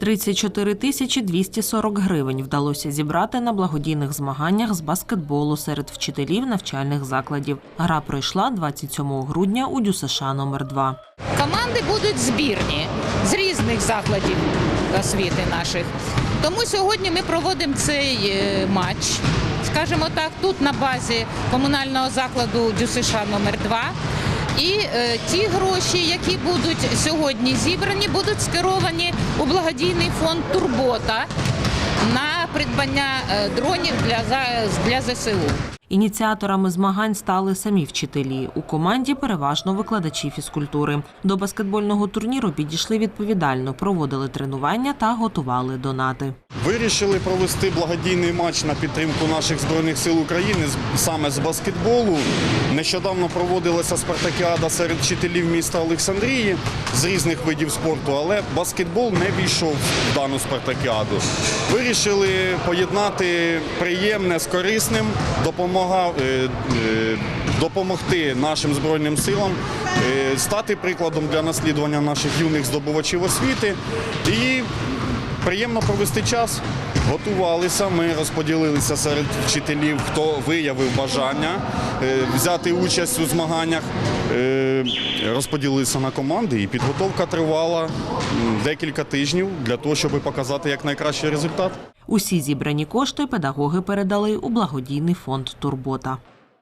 34 тисячі 240 гривень вдалося зібрати на благодійних змаганнях з баскетболу серед вчителів навчальних закладів. Гра пройшла 27 грудня у ДЮСШ номер 2 Команди будуть збірні з різних закладів освіти наших. Тому сьогодні ми проводимо цей е, матч, скажімо так, тут на базі комунального закладу ДЮСШ номер 2 І е, ті гроші, які будуть сьогодні зібрані, будуть скеровані у благодійний фонд Турбота на придбання е, дронів для, для ЗСУ. Ініціаторами змагань стали самі вчителі. У команді переважно викладачі фізкультури. До баскетбольного турніру підійшли відповідально, проводили тренування та готували донати. Вирішили провести благодійний матч на підтримку наших збройних сил України саме з баскетболу. Нещодавно проводилася спартакіада серед вчителів міста Олександрії з різних видів спорту, але баскетбол не війшов в дану спартакіаду. Вирішили поєднати приємне з корисним, е, е, допомогти нашим збройним силам, е, стати прикладом для наслідування наших юних здобувачів освіти і Приємно провести час. Готувалися. Ми розподілилися серед вчителів, хто виявив бажання е, взяти участь у змаганнях. Е, Розподілилися на команди, і підготовка тривала декілька тижнів для того, щоб показати як найкращий результат. Усі зібрані кошти педагоги передали у благодійний фонд Турбота.